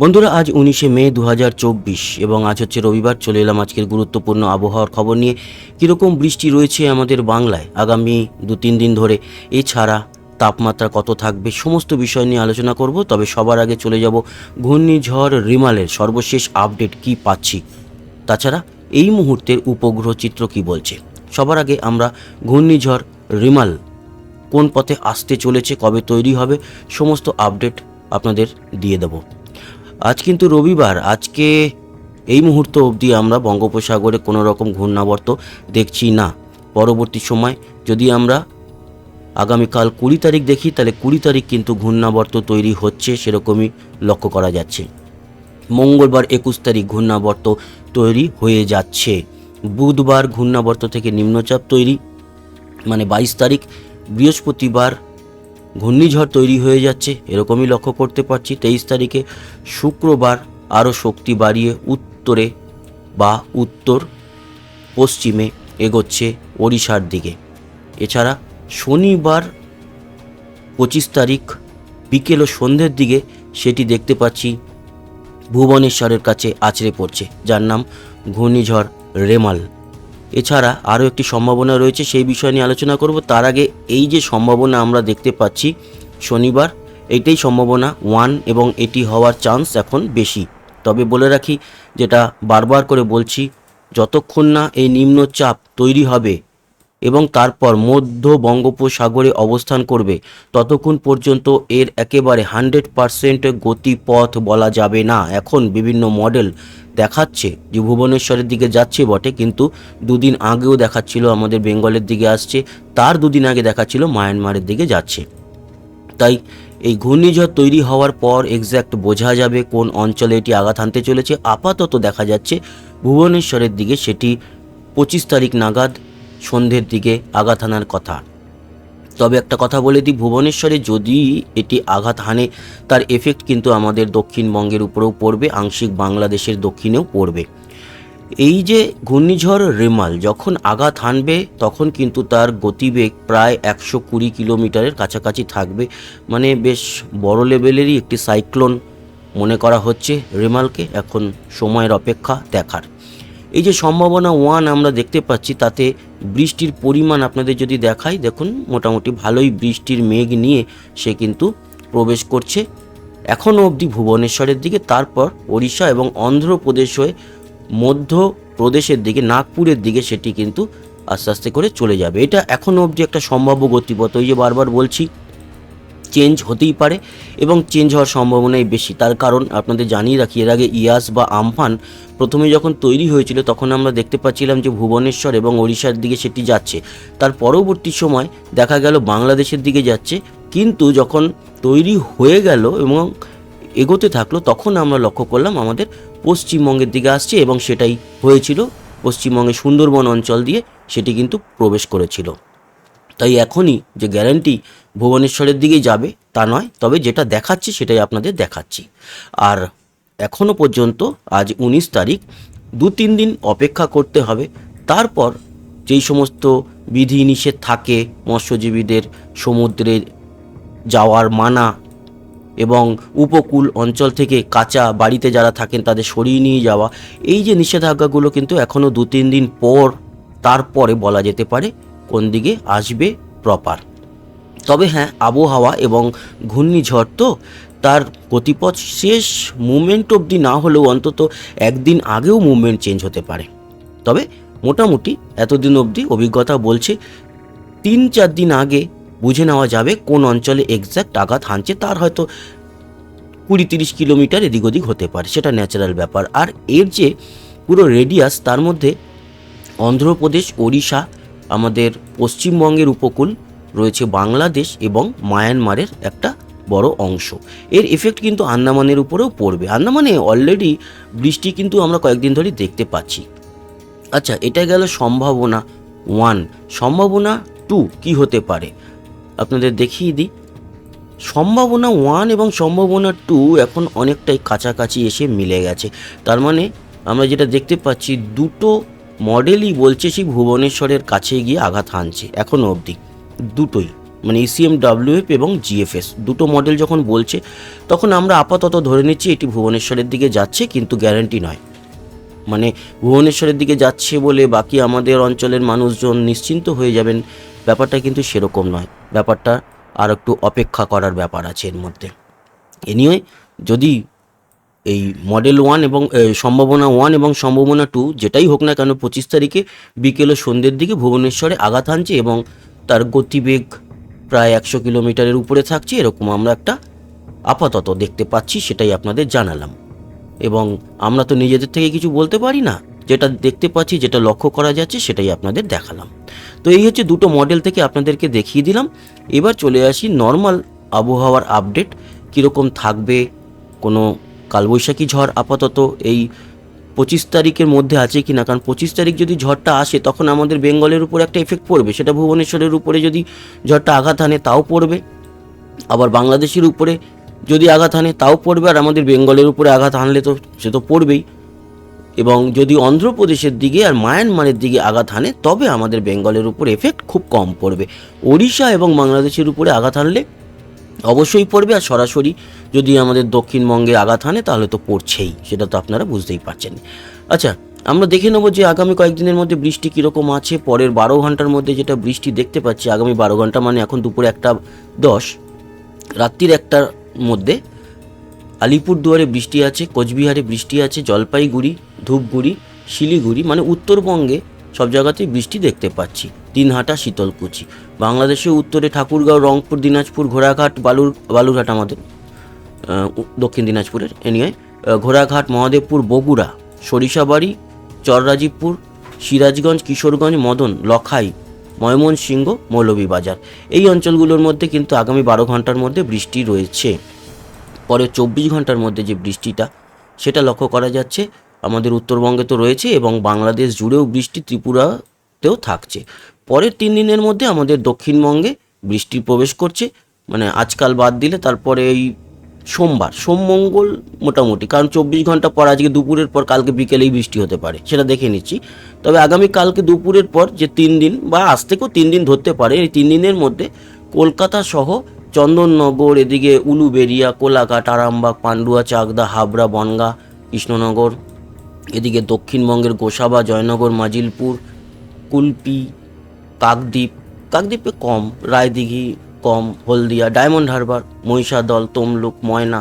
বন্ধুরা, আজ উনিশে মে দু হাজার চব্বিশ এবং আজ হচ্ছে রবিবার। চলে এলাম আজকের গুরুত্বপূর্ণ আবহাওয়ার খবর নিয়ে। কীরকম বৃষ্টি রয়েছে আমাদের বাংলায় আগামী দু তিন দিন ধরে? এছাড়া তাপমাত্রা কত থাকবে? সমস্ত বিষয় নিয়ে আলোচনা করব, তবে সবার আগে চলে যাব ঘূর্ণিঝড় রিমালের সর্বশেষ আপডেট কি পাচ্ছি? তাছাড়া এই মুহূর্তের উপগ্রহ চিত্র কি বলছে? সবার আগে আমরা ঘূর্ণিঝড় রিমাল কোন পথে আসতে চলেছে, কবে তৈরি হবে, সমস্ত আপডেট আপনাদের দিয়ে দেব। আজ কিন্তু রবিবার। আজকে এই মুহূর্ত অবধি আমরা বঙ্গোপসাগরে কোনো রকম ঘূর্ণাবর্ত দেখছি না। পরবর্তী সময় যদি আমরা আগামীকাল কুড়ি তারিখ দেখি, তাহলে কুড়ি তারিখ কিন্তু ঘূর্ণাবর্ত তৈরি হচ্ছে সেরকমই লক্ষ্য করা যাচ্ছে। মঙ্গলবার একুশ তারিখ ঘূর্ণাবর্ত তৈরি হয়ে যাচ্ছে। বুধবার ঘূর্ণাবর্ত থেকে নিম্নচাপ তৈরি মানে বাইশ তারিখ বৃহস্পতিবার ঘূর্ণিঝড় তৈরি হয়ে যাচ্ছে, এরকমই লক্ষ্য করতে পারছি। তেইশ তারিখে শুক্রবার আরও শক্তি বাড়িয়ে উত্তরে বা উত্তর পশ্চিমে এগোচ্ছে ওড়িশার দিকে। এছাড়া শনিবার পঁচিশ তারিখ বিকেল ও সন্ধ্যের দিকে সেটি দেখতে পাচ্ছি ভুবনেশ্বরের কাছে আছড়ে পড়ছে, যার নাম ঘূর্ণিঝড় রেমাল। এছাড়া আরও একটি সম্ভাবনা রয়েছে, সেই বিষয় নিয়ে আলোচনা করব। তার আগে এই যে সম্ভাবনা আমরা দেখতে পাচ্ছি, শনিবার, এটাই সম্ভাবনা, ওয়ান এবং এটি হওয়ার চান্স এখন বেশি। তবে বলে রাখি, যেটা বারবার করে বলছি, যতক্ষণ না এই নিম্নচাপ তৈরি হবে এবং তারপর মধ্য বঙ্গোপসাগরে অবস্থান করবে। ততক্ষণ পর্যন্ত এর একেবারে হান্ড্রেড পারসেন্ট গতিপথ বলা যাবে না। এখন বিভিন্ন মডেল দেখাচ্ছে। যে ভুবনেশ্বরের দিকে যাচ্ছে বটে, কিন্তু দুদিন আগেও দেখাচ্ছিল, আমাদের বেঙ্গলের দিকে আসছে। তার দুদিন আগে দেখাচ্ছিল, মায়ানমারের দিকে যাচ্ছে। তাই এই ঘূর্ণিঝড় তৈরি হওয়ার পর এক্স্যাক্ট বোঝা যাবে কোন অঞ্চলে এটি আঘাত হানতে চলেছে। আপাতত দেখা যাচ্ছে, ভুবনেশ্বরের দিকে সেটি পঁচিশ তারিখ নাগাদ সন্ধ্যের দিকে আঘাত হানার কথা। তবে একটা কথা বলে দিই, ভুবনেশ্বরে যদি এটি আঘাত হানে, তার এফেক্ট কিন্তু আমাদের দক্ষিণবঙ্গের উপরেও পড়বে, আংশিক বাংলাদেশের দক্ষিণেও পড়বে। এই যে ঘূর্ণিঝড় রেমাল, যখন আঘাত হানবে, তখন কিন্তু তার গতিবেগ প্রায় একশো কুড়ি কিলোমিটারের কাছাকাছি থাকবে। মানে বেশ বড় লেভেলেরই একটি সাইক্লোন মনে করা হচ্ছে রেমালকে, এখন সময়ের অপেক্ষা দেখার। এই যে সম্ভাবনা ওয়ান আমরা দেখতে পাচ্ছি, তাতে বৃষ্টির পরিমাণ আপনাদের যদি দেখাই, দেখুন মোটামুটি ভালোই বৃষ্টির মেঘ নিয়ে সে কিন্তু প্রবেশ করছে। এখনও অবধি ভুবনেশ্বরের দিকে, তারপর ওড়িশা এবং অন্ধ্রপ্রদেশ হয়ে মধ্য প্রদেশের দিকে, নাগপুরের দিকে সেটি কিন্তু আস্তে আস্তে করে চলে যাবে। এটা এখনও অবধি একটা সম্ভাব্য গতিপথ। ওই যে বারবার বলছি চেঞ্জ হতেই পারে এবং চেঞ্জ হওয়ার সম্ভাবনাই বেশি। তার কারণ আপনাদের জানিয়ে রাখি, এর আগে ইয়াস বা আমফান প্রথমে যখন তৈরি হয়েছিল, তখন আমরা দেখতে পাচ্ছিলাম যে ভুবনেশ্বর এবং ওড়িশার দিকে সেটি যাচ্ছে। তার পরবর্তী সময় দেখা গেল বাংলাদেশের দিকে যাচ্ছে। কিন্তু যখন তৈরি হয়ে গেল এবং এগোতে থাকল, তখন আমরা লক্ষ্য করলাম আমাদের পশ্চিমবঙ্গের দিকে আসছে এবং সেটাই হয়েছিল। পশ্চিমবঙ্গের সুন্দরবন অঞ্চল দিয়ে সেটি কিন্তু প্রবেশ করেছিল। তাই এখনই যে গ্যারান্টি ভুবনেশ্বরের দিকেই যাবে, তা নয়, তবে যেটা দেখাচ্ছি সেটাই আপনাদের দেখাচ্ছি। আর এখনও পর্যন্ত আজ উনিশ তারিখ, দু তিন দিন অপেক্ষা করতে হবে। তারপর যেই সমস্ত বিধি নিষেধ থাকে মৎস্যজীবীদের সমুদ্রে যাওয়ার মানা এবং উপকূল অঞ্চল থেকে কাঁচা বাড়িতে যারা থাকেন তাদের সরিয়ে নিয়ে যাওয়া, এই যে নিষেধাজ্ঞাগুলো কিন্তু এখনও দু তিন দিন পর, তারপরে বলা যেতে পারে কোন দিকে আসবে প্রপার তবে হ্যাঁ আবহাওয়া এবং ঘূর্ণিঝড় তো তার গতিপথ শেষ মুভমেন্ট অবধি না হলেও অন্তত একদিন আগেও মুভমেন্ট চেঞ্জ হতে পারে। তবে মোটামুটি এতদিন অবধি অভিজ্ঞতা বলছে তিন চার দিন আগে বুঝে নেওয়া যাবে কোন অঞ্চলে এক্স্যাক্ট আঘাত হানছে, তার হয়তো কুড়ি তিরিশ কিলোমিটার এদিক ওদিক হতে পারে, সেটা ন্যাচারাল ব্যাপার। আর এর যে পুরো রেডিয়াস তার মধ্যে অন্ধ্রপ্রদেশ, ওড়িশা আমাদের পশ্চিমবঙ্গের উপকূল রয়েছে বাংলাদেশ এবং মায়ানমারের একটা বড় অংশ। এর এফেক্ট কিন্তু আন্দামানের উপরেও পড়বে। আন্দামানে অলরেডি বৃষ্টি কিন্তু আমরা কয়েকদিন ধরেই দেখতে পাচ্ছি। আচ্ছা এটা গেল সম্ভাবনা ওয়ান সম্ভাবনা টু কি হতে পারে? আপনাদের দেখিয়ে দিই। সম্ভাবনা ওয়ান এবং সম্ভাবনা টু এখন অনেকটাই কাছাকাছি এসে মিলে গেছে। তার মানে আমরা যেটা দেখতে পাচ্ছি, দুটো মডেলই বলছে সেই ভুবনেশ্বরের কাছে গিয়ে আঘাত হানছে, এখনও অবধি। দুটোই মানে ইসিএম ডাব্লিউএফ এবং জিএফএস দুটো মডেল যখন বলছে, তখন আমরা আপাতত ধরে নিচ্ছি এটি ভুবনেশ্বরের দিকে যাচ্ছে, কিন্তু গ্যারান্টি নয়। মানে ভুবনেশ্বরের দিকে যাচ্ছে বলে বাকি আমাদের অঞ্চলের মানুষজন নিশ্চিন্ত হয়ে যাবেন, ব্যাপারটা কিন্তু সেরকম নয়। ব্যাপারটা আর একটু অপেক্ষা করার ব্যাপার আছে এর মধ্যে। এ নিয়ে যদি এই মডেল ওয়ান এবং সম্ভাবনা ওয়ান এবং সম্ভাবনা টু যেটাই হোক না কেন পঁচিশ তারিখে বিকেল ও সন্ধ্যের দিকে ভুবনেশ্বরে আঘাত হানছে এবং তার গতিবেগ প্রায় একশো কিলোমিটারের উপরে থাকছে। এরকম আমরা একটা আপাতত দেখতে পাচ্ছি, সেটাই আপনাদের জানালাম। এবং আমরা তো নিজেদের থেকে কিছু বলতে পারি না, যেটা দেখতে পাচ্ছি, যেটা লক্ষ্য করা যাচ্ছে, সেটাই আপনাদের দেখালাম। তো এই হচ্ছে দুটো মডেল থেকে আপনাদেরকে দেখিয়ে দিলাম। এবার চলে আসি নর্মাল আবহাওয়ার আপডেট কীরকম থাকবে কোনো কালবৈশাখী ঝড় আপাতত এই পঁচিশ তারিখের মধ্যে আছে কি না কারণ পঁচিশ তারিখ যদি ঝড়টা আসে, তখন আমাদের বেঙ্গলের উপর একটা এফেক্ট পড়বে। সেটা ভুবনেশ্বরের উপরে যদি ঝড়টা আঘাত হানে তাও পড়বে। আবার বাংলাদেশের উপরে যদি আঘাত হানে তাও পড়বে। আর আমাদের বেঙ্গলের উপরে আঘাত হানলে তো সে তো পড়বেই। এবং যদি অন্ধ্রপ্রদেশের দিকে আর মায়ানমারের দিকে আঘাত হানে তবে আমাদের বেঙ্গলের উপর এফেক্ট খুব কম পড়বে। ওড়িশা এবং বাংলাদেশের উপরে আঘাত হানলে অবশ্যই পড়বে আর সরাসরি যদি আমাদের দক্ষিণবঙ্গে আঘাত হানে, তাহলে তো পড়ছেই, সেটা তো আপনারা বুঝতেই পারছেন। আচ্ছা আমরা দেখে নেব যে আগামী কয়েকদিনের মধ্যে বৃষ্টি কীরকম আছে, পরের বারো ঘণ্টার মধ্যে যেটা বৃষ্টি দেখতে পাচ্ছি, আগামী বারো ঘণ্টা মানে এখন দুপুরে একটা দশ, রাত্রির একটার মধ্যে আলিপুরদুয়ারে বৃষ্টি আছে, কোচবিহারে বৃষ্টি আছে, জলপাইগুড়ি, ধূপগুড়ি, শিলিগুড়ি মানে উত্তরবঙ্গে সব জায়গাতেই বৃষ্টি দেখতে পাচ্ছি। দিনহাটা, শীতলকুচি। বাংলাদেশের উত্তরে ঠাকুরগাঁও, রংপুর, দিনাজপুর, ঘোড়াঘাট, বালুর, বালুরঘাট আমাদের দক্ষিণ দিনাজপুরের। এ নিয়ে ঘোড়াঘাট, মহাদেবপুর, বগুড়া, সরিষাবাড়ি, চররাজীবপুর, সিরাজগঞ্জ, কিশোরগঞ্জ, মদন, লখাই, ময়মনসিংহ, মৌলভীবাজার। এই অঞ্চলগুলোর মধ্যে কিন্তু আগামী বারো ঘণ্টার মধ্যে বৃষ্টি রয়েছে। পরে চব্বিশ ঘণ্টার মধ্যে যে বৃষ্টিটা, সেটা লক্ষ্য করা যাচ্ছে। আমাদের উত্তরবঙ্গে তো রয়েছে এবং বাংলাদেশ জুড়েও বৃষ্টি ত্রিপুরাতেও থাকছে। পরের তিন দিনের মধ্যে আমাদের দক্ষিণবঙ্গে বৃষ্টি প্রবেশ করছে। মানে আজকাল বাদ দিলে তারপরে এই সোমবার সোম মঙ্গল মোটামুটি, কারণ চব্বিশ ঘণ্টা পর আজকে দুপুরের পর কালকে বিকেলেই বৃষ্টি হতে পারে, সেটা দেখে নিচ্ছি। তবে আগামী কালকে দুপুরের পর যে তিন দিন, বা আজ থেকেও তিন দিন ধরতে পারে, এই তিন দিনের মধ্যে কলকাতা সহ চন্দননগর, এদিকে উলুবেরিয়া, কোলাঘাট, আরামবাগ, পান্ডুয়া, চাকদা, হাবড়া, বনগা, কৃষ্ণনগর, এদিকে দক্ষিণবঙ্গের গোসাবা, জয়নগর, মাজিলপুর, কুলপি কাকদ্বীপ কাকদ্বীপে কম, রায়দিঘি কম, হলদিয়া, ডায়মন্ড হারবার, মহিষাদল, তমলুক, ময়না,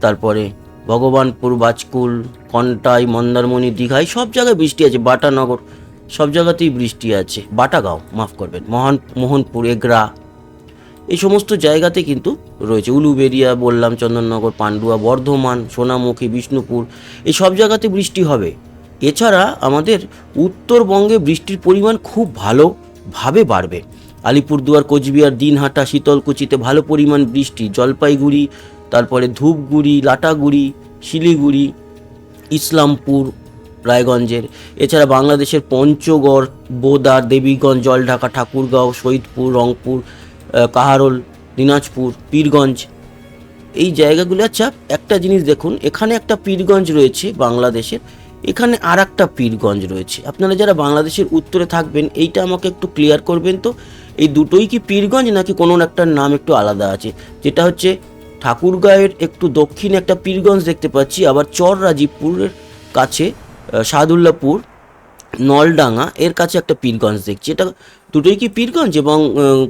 তারপরে ভগবানপুর, বাজকুল, কন্টাই, মন্দারমণি দীঘায় সব জায়গায় বৃষ্টি আছে, বাটানগর, সব জায়গাতেই বৃষ্টি আছে। বাটাগাঁও, মাফ করবেন, মহান, মোহনপুর, এগরা, এই সমস্ত জায়গাতে কিন্তু রয়েছে। উলুবেরিয়া, বললাম, চন্দননগর, পান্ডুয়া, বর্ধমান, সোনামুখী, বিষ্ণুপুর, এই সব জায়গাতে বৃষ্টি হবে। এছাড়া আমাদের উত্তরবঙ্গে বৃষ্টির পরিমাণ খুব ভালোভাবে বাড়বে। আলিপুরদুয়ার, কোচবিহার, দিনহাটা, শীতলকুচিতে ভালো পরিমাণ বৃষ্টি, জলপাইগুড়ি, তারপরে ধূপগুড়ি, লাটাগুড়ি, শিলিগুড়ি, ইসলামপুর, রায়গঞ্জের। এছাড়া বাংলাদেশের পঞ্চগড়, বোদার, দেবীগঞ্জ, জলঢাকা, ঠাকুরগাঁও শহীদপুর রংপুর কাহারোল, দিনাজপুর, পীরগঞ্জ। এই জায়গাগুলো আচ্ছা একটা জিনিস দেখুন, এখানে একটা পীরগঞ্জ রয়েছে বাংলাদেশের। এখানে আর একটা পীরগঞ্জ রয়েছে। আপনারা যারা বাংলাদেশের উত্তরে থাকবেন, এইটা আমাকে একটু ক্লিয়ার করবেন তো? এই দুটোই কি পীরগঞ্জ নাকি কোনো একটা নাম একটু আলাদা আছে? যেটা হচ্ছে ঠাকুরগাঁয়ের একটু দক্ষিণে একটা পীরগঞ্জ দেখতে পাচ্ছি, আবার চর রাজীবপুরের কাছে সাদুল্লাপুর, নলডাঙ্গা, এর কাছে একটা পীরগঞ্জ দেখছি। এটা দুটোই কি পীরগঞ্জ এবং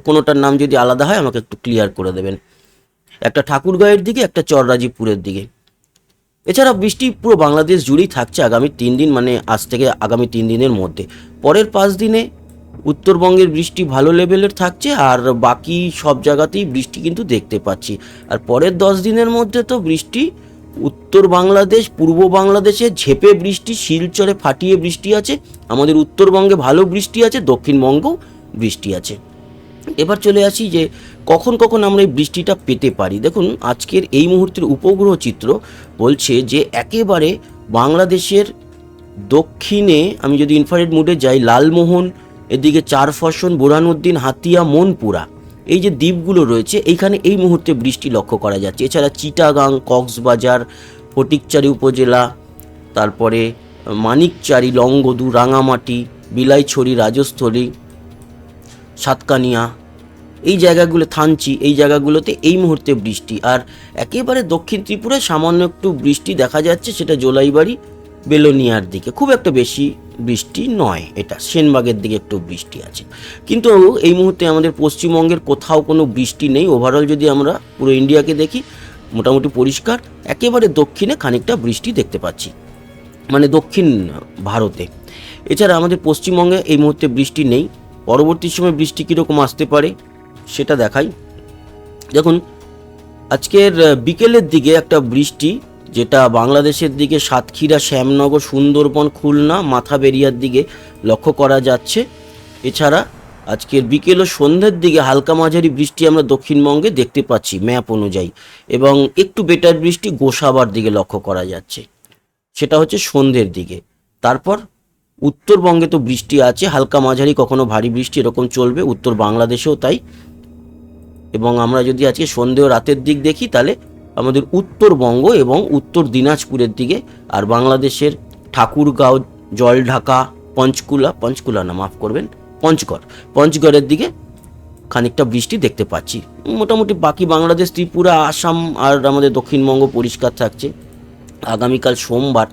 কোনোটার নাম যদি আলাদা হয় আমাকে একটু ক্লিয়ার করে দেবেন। একটা ঠাকুরগাঁয়ের দিকে, একটা চররাজীবপুরের দিকে। এছাড়া বৃষ্টি পুরো বাংলাদেশ জুড়েই থাকছে আগামী তিন দিন মানে আজ থেকে আগামী তিন দিনের মধ্যে। পরের পাঁচ দিনে উত্তরবঙ্গের বৃষ্টি ভালো লেভেলের থাকছে আর বাকি সব জায়গাতেই বৃষ্টি কিন্তু দেখতে পাচ্ছি। আর পরের দশ দিনের মধ্যে তো বৃষ্টি উত্তর বাংলাদেশ, পূর্ব বাংলাদেশে ঝেপে বৃষ্টি, শিলচরে ফাটিয়ে বৃষ্টি আছে, আমাদের উত্তরবঙ্গে ভালো বৃষ্টি আছে, দক্ষিণবঙ্গেও বৃষ্টি আছে। এবার চলে আসি যে কখন কখন আমরা এই বৃষ্টিটা পেতে পারি? দেখুন, আজকের এই মুহূর্তের উপগ্রহ চিত্র বলছে যে একেবারে বাংলাদেশের দক্ষিণে, আমি যদি ইনফ্রারেড মুডে যাই, লালমোহন, এদিকে চারফসন বোরহানুদ্দিন হাতিয়া, মনপুরা, এই যে দ্বীপগুলো রয়েছে, এইখানে এই মুহূর্তে বৃষ্টি লক্ষ্য করা যাচ্ছে। এছাড়া চিটাগাং, কক্সবাজার, ফটিকচারি উপজেলা, তারপরে মানিকচারি, লংগদু, রাঙামাটি, বিলাইছড়ি, রাজস্থলী, সাতকানিয়া এই জায়গাগুলো থানচি, এই জায়গাগুলোতে এই মুহূর্তে বৃষ্টি। আর একেবারে দক্ষিণ ত্রিপুরায় সামান্য একটু বৃষ্টি দেখা যাচ্ছে, সেটা জোলাইবাড়ি, বেলোনিয়ার দিকে। খুব একটা বেশি বৃষ্টি নয় এটা, সেনবাগের দিকে একটু বৃষ্টি আছে। কিন্তু এই মুহূর্তে আমাদের পশ্চিমবঙ্গের কোথাও কোনো বৃষ্টি নেই। ওভারঅল যদি আমরা পুরো ইন্ডিয়াকে দেখি, মোটামুটি পরিষ্কার। একেবারে দক্ষিণে খানিকটা বৃষ্টি দেখতে পাচ্ছি মানে দক্ষিণ ভারতে। এছাড়া আমাদের পশ্চিমবঙ্গে এই মুহূর্তে বৃষ্টি নেই। পরবর্তী সময় বৃষ্টি কীরকম আসতে পারে সেটা দেখাই। দেখুন, আজকের বিকেলের দিকে একটা বৃষ্টি, যেটা বাংলাদেশের দিকে সাতক্ষীরা, শ্যামনগর, সুন্দরবন, খুলনা, মাথা মাথাবেরিয়ার দিকে লক্ষ্য করা যাচ্ছে। এছাড়া আজকের বিকেল ও সন্ধ্যের দিকে হালকা মাঝারি বৃষ্টি আমরা দক্ষিণবঙ্গে দেখতে পাচ্ছি, ম্যাপ অনুযায়ী। এবং একটু বেটার বৃষ্টি গোসাবার দিকে লক্ষ্য করা যাচ্ছে। সেটা হচ্ছে সন্ধ্যের দিকে। তারপর উত্তরবঙ্গে তো বৃষ্টি আছে, হালকা মাঝারি, কখনো ভারী বৃষ্টি এরকম চলবে, উত্তর বাংলাদেশেও তাই। এবং আমরা যদি আজকে সন্ধে ও রাতের দিক দেখি, তাহলে আমাদের উত্তরবঙ্গ এবং উত্তর দিনাজপুরের দিকে আর বাংলাদেশের ঠাকুরগাঁও, জলঢাকা, পঞ্চকুলা পঞ্চকুলা না, মাফ করবেন, পঞ্চগড়। পঞ্চগড়ের দিকে খানিকটা বৃষ্টি দেখতে পাচ্ছি। মোটামুটি বাকি বাংলাদেশ, ত্রিপুরা, আসাম আর আমাদের দক্ষিণবঙ্গ পরিষ্কার থাকছে। আগামীকাল সোমবার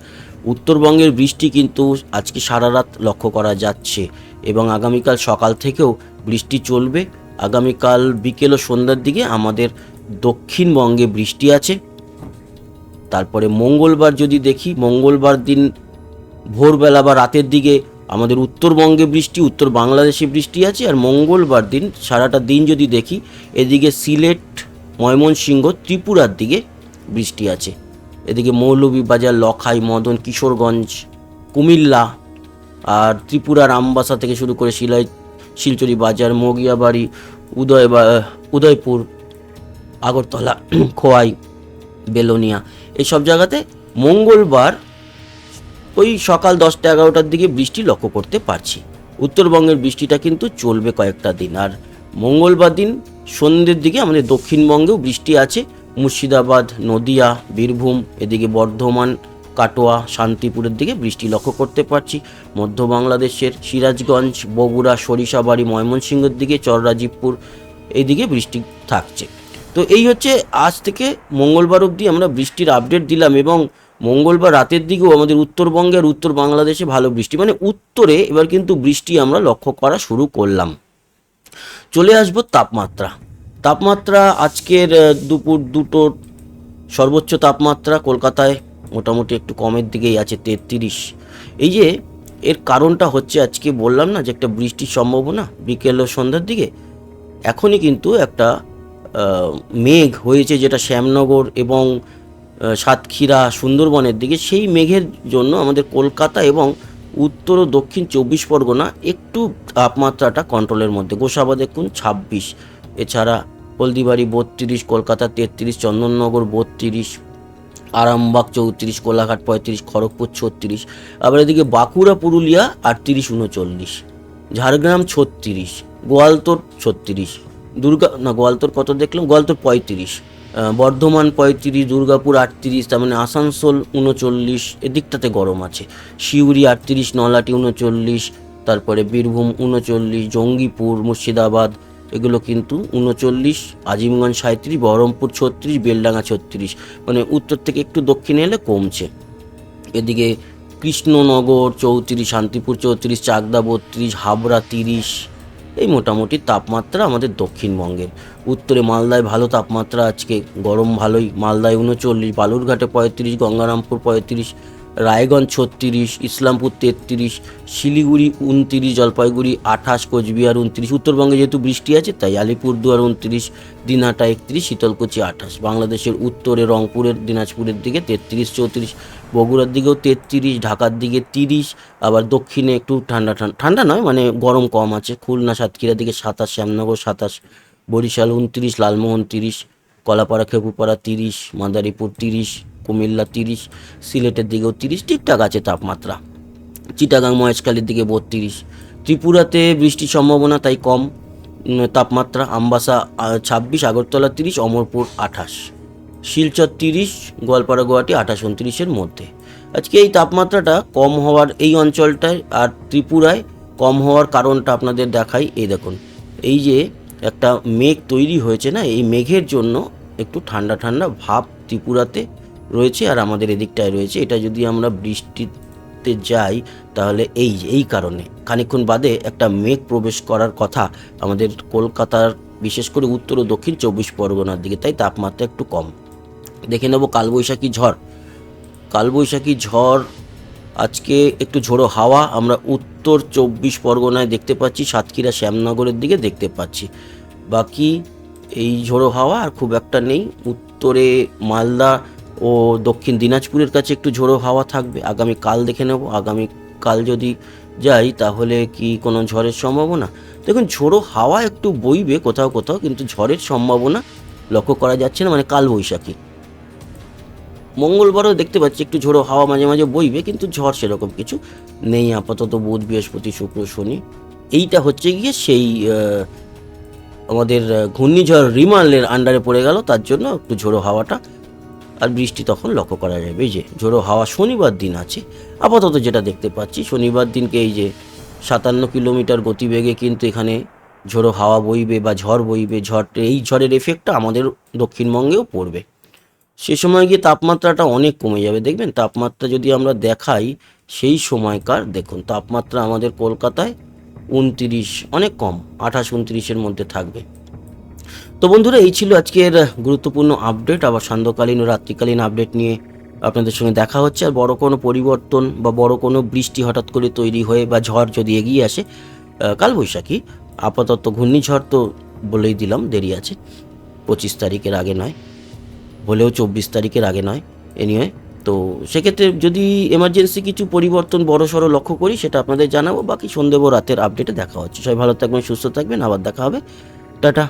উত্তরবঙ্গের বৃষ্টি কিন্তু আজকে সারা রাত লক্ষ্য করা যাচ্ছে এবং আগামীকাল সকাল থেকেও বৃষ্টি চলবে। আগামীকাল বিকেল ও সন্ধ্যার দিকে আমাদের দক্ষিণবঙ্গে বৃষ্টি আছে। তারপরে মঙ্গলবার যদি দেখি, মঙ্গলবার দিন ভোরবেলা বা রাতের দিকে আমাদের উত্তরবঙ্গে বৃষ্টি, উত্তর বাংলাদেশে বৃষ্টি আছে আর মঙ্গলবার দিন সারাটা দিন যদি দেখি, এদিকে সিলেট, ময়মনসিংহ, ত্রিপুরার দিকে বৃষ্টি আছে। এদিকে মৌলভীবাজার, লখাই, মদন, কিশোরগঞ্জ, কুমিল্লা আর ত্রিপুরার আমবাসা থেকে শুরু করে শিলাই শিলচরি বাজার, মগিয়াবাড়ি, উদয় উদয়পুর, আগরতলা, খোয়াই, বেলোনিয়া এইসব জায়গাতে মঙ্গলবার ওই সকাল দশটা এগারোটার দিকে বৃষ্টি লক্ষ্য করতে পারছি। উত্তরবঙ্গের বৃষ্টিটা কিন্তু চলবে কয়েকটা দিন। আর মঙ্গলবার দিন সন্ধ্যের দিকে আমাদের দক্ষিণবঙ্গেও বৃষ্টি আছে। মুর্শিদাবাদ, নদিয়া, বীরভূম, এদিকে বর্ধমান কাটোয়া, শান্তিপুরের দিকে বৃষ্টি লক্ষ্য করতে পারছি। মধ্য বাংলাদেশের সিরাজগঞ্জ, বগুড়া, সরিষাবাড়ি, ময়মনসিংহের দিকে, চররাজীবপুর এইদিকে বৃষ্টি থাকছে। তো এই হচ্ছে আজ থেকে মঙ্গলবার অবধি আমরা বৃষ্টির আপডেট দিলাম এবং মঙ্গলবার রাতের দিকেও আমাদের উত্তরবঙ্গে আর উত্তর বাংলাদেশে ভালো বৃষ্টি মানে উত্তরে এবার কিন্তু বৃষ্টি আমরা লক্ষ্য করা শুরু করলাম। চলে আসব তাপমাত্রা। তাপমাত্রা আজকের দুপুর দুটোর সর্বোচ্চ তাপমাত্রা কলকাতায় মোটামুটি একটু কমের দিকেই আছে, তেত্রিশ। এই যে এর কারণটা হচ্ছে আজকে বললাম না যে একটা বৃষ্টির সম্ভাবনা, বিকেল ও সন্ধ্যার দিকে। এখনই কিন্তু একটা মেঘ হয়েছে যেটা শ্যামনগর এবং সাতক্ষীরা, সুন্দরবনের দিকে। সেই মেঘের জন্য আমাদের কলকাতা এবং উত্তর ও দক্ষিণ চব্বিশ পরগনা একটু তাপমাত্রাটা কন্ট্রোলের মধ্যে। গোসাবা দেখুন ছাব্বিশ, এছাড়া হলদিবাড়ি বত্রিশ, কলকাতা তেত্রিশ, চন্দননগর বত্রিশ আরামবাগ চৌত্রিশ, কোলাঘাট পঁয়ত্রিশ, খড়গপুর ছত্রিশ, আবার এদিকে বাঁকুড়া, পুরুলিয়া আটত্রিশ উনচল্লিশ, ঝাড়গ্রাম ছত্রিশ, গোয়ালতোর ছত্রিশ, দুর্গা, না, গোয়ালতোর কত দেখলাম? গোয়ালতোর পঁয়ত্রিশ বর্ধমান পঁয়ত্রিশ, দুর্গাপুর আটত্রিশ, তার মানে আসানসোল উনচল্লিশ, এদিকটাতে গরম আছে, সিউড়ি আটত্রিশ নলাটি উনচল্লিশ, তারপরে বীরভূম উনচল্লিশ, জঙ্গিপুর, মুর্শিদাবাদ এগুলো কিন্তু উনচল্লিশ, আজিমগঞ্জ সাঁত্রিশ বহরমপুর ছত্রিশ, বেলডাঙ্গা ছত্রিশ। মানে উত্তর থেকে একটু দক্ষিণে এলে কমছে। এদিকে কৃষ্ণনগর চৌত্রিশ, শান্তিপুর চৌত্রিশ, চাকদা বত্রিশ, হাবড়া তিরিশ, এই মোটামুটি তাপমাত্রা আমাদের দক্ষিণবঙ্গের। উত্তরে মালদায় ভালো তাপমাত্রা, আজকে গরম ভালোই। মালদায় উনচল্লিশ, বালুরঘাটে পঁয়ত্রিশ, গঙ্গারামপুর পঁয়ত্রিশ রায়গঞ্জ ছত্রিশ, ইসলামপুর তেত্রিশ, শিলিগুড়ি উনত্রিশ, জলপাইগুড়ি আঠাশ, কোচবিহার উনত্রিশ। উত্তরবঙ্গে যেহেতু বৃষ্টি আছে, তাই আলিপুরদুয়ার উনত্রিশ, দিনহাটা একত্রিশ, শীতলকুচি আঠাশ। বাংলাদেশের উত্তরে রংপুরের, দিনাজপুরের দিকে তেত্রিশ, চৌত্রিশ, বগুড়ার দিকেও তেত্রিশ, ঢাকার দিকে তিরিশ, আবার দক্ষিণে একটু ঠান্ডা ঠান্ডা ঠান্ডা নয় মানে গরম কম আছে। খুলনা সাতক্ষীরার দিকে সাতাশ, শ্যামনগর সাতাশ, বরিশাল উনত্রিশ, লালমোহন তিরিশ, কলাপাড়া, খেপুপাড়া তিরিশ, মাদারীপুর তিরিশ কুমিল্লা তিরিশ, সিলেটের দিকেও তিরিশ, ঠিকঠাক আছে তাপমাত্রা। চিটাগাং, মহেশখালীর দিকে বত্রিশ। ত্রিপুরাতে বৃষ্টির সম্ভাবনা তাই কম তাপমাত্রা। আমবাসা ছাব্বিশ, আগরতলা তিরিশ, অমরপুর আঠাশ। শিলচর তিরিশ, গোয়ালপাড়া, গুয়াহাটি আঠাশ, উনত্রিশের মধ্যে। আজকে এই তাপমাত্রাটা কম হওয়ার এই অঞ্চলটায় আর ত্রিপুরায় কম হওয়ার কারণটা আপনাদের দেখাই। এই দেখুন, এই যে একটা মেঘ তৈরি হয়েছে না, এই মেঘের জন্য একটু ঠান্ডা ঠান্ডা ভাব ত্রিপুরাতে রয়েছে আর আমাদের এদিকটায় রয়েছে। এটা যদি আমরা বৃষ্টিতে যাই, তাহলে এই এই কারণে। খানিকক্ষণ বাদে একটা মেঘ প্রবেশ করার কথা আমাদের কলকাতার, বিশেষ করে উত্তর ও দক্ষিণ চব্বিশ পরগনার দিকে। তাই তাপমাত্রা একটু কম। দেখে নেব কালবৈশাখী ঝড়। কালবৈশাখী ঝড় আজকে একটু ঝোড়ো হাওয়া আমরা উত্তর চব্বিশ পরগনায় দেখতে পাচ্ছি, সাতক্ষীরা শ্যামনগরের দিকে দেখতে পাচ্ছি। বাকি এই ঝোড়ো হাওয়া আর খুব একটা নেই। উত্তরে মালদা ও দক্ষিণ দিনাজপুরের কাছে একটু ঝোড়ো হাওয়া থাকবে। আগামী কাল দেখে নেব। আগামী কাল যদি যাই, তাহলে কি কোনো ঝড়ের সম্ভাবনা? দেখুন, ঝোড়ো হাওয়া একটু বইবে কোথাও কোথাও, কিন্তু ঝড়ের সম্ভাবনা লক্ষ্য করা যাচ্ছে না মানে কাল বৈশাখী। মঙ্গলবারও দেখতে পাচ্ছি একটু ঝোড়ো হাওয়া মাঝে মাঝে বইবে, কিন্তু ঝড় সেরকম কিছু নেই। আপাতত বুধ, বৃহস্পতি, শুক্র, শনি, এইটা হচ্ছে গিয়ে সেই আমাদের ঘূর্ণিঝড় রিমালের আন্ডারে পড়ে গেল। তার জন্য একটু ঝোড়ো হাওয়াটা আর বৃষ্টি তখন লক্ষ্য করা যাবে। যে, ঝোড়ো হাওয়া শনিবার দিন আছে। আপাতত যেটা দেখতে পাচ্ছি, শনিবার দিনকে এই যে সাতান্ন কিলোমিটার গতিবেগে কিন্তু এখানে ঝোড়ো হাওয়া বইবে বা ঝড় বইবে, ঝড় এই ঝড়ের এফেক্টটা আমাদের দক্ষিণবঙ্গেও পড়বে। সে সময় গিয়ে তাপমাত্রাটা অনেক কমে যাবে। দেখবেন, তাপমাত্রা যদি আমরা দেখাই, সেই সময়কার দেখুন, তাপমাত্রা আমাদের কলকাতায় উনতিরিশ, অনেক কম, আঠাশ, উনত্রিশের মধ্যে থাকবে। তো বন্ধুরা, এই ছিল আজকের গুরুত্বপূর্ণ আপডেট আবার সান্ধ্যকালীন ও রাত্রিকালীন আপডেট নিয়ে আপনাদের সঙ্গে দেখা হচ্ছে। আর বড় কোনো পরিবর্তন বা বড় কোনো বৃষ্টি হঠাৎ করে তৈরি হয়ে বা ঝড় যদি এগিয়ে আসে কালবৈশাখী আপাতত ঘূর্ণিঝড় তো বলেই দিলাম, দেরি আছে। পঁচিশ তারিখের আগে নয়, হলেও চব্বিশ তারিখের আগে নয় এনিওয়ে তো সেক্ষেত্রে যদি এমার্জেন্সি কিছু পরিবর্তন বড় সড়ো লক্ষ্য করি, সেটা আপনাদের জানাব। বাকি সন্ধে রাতের আপডেটে দেখা হচ্ছে। সবাই ভালো থাকবেন, সুস্থ থাকবেন। আবার দেখা হবে। টাটা।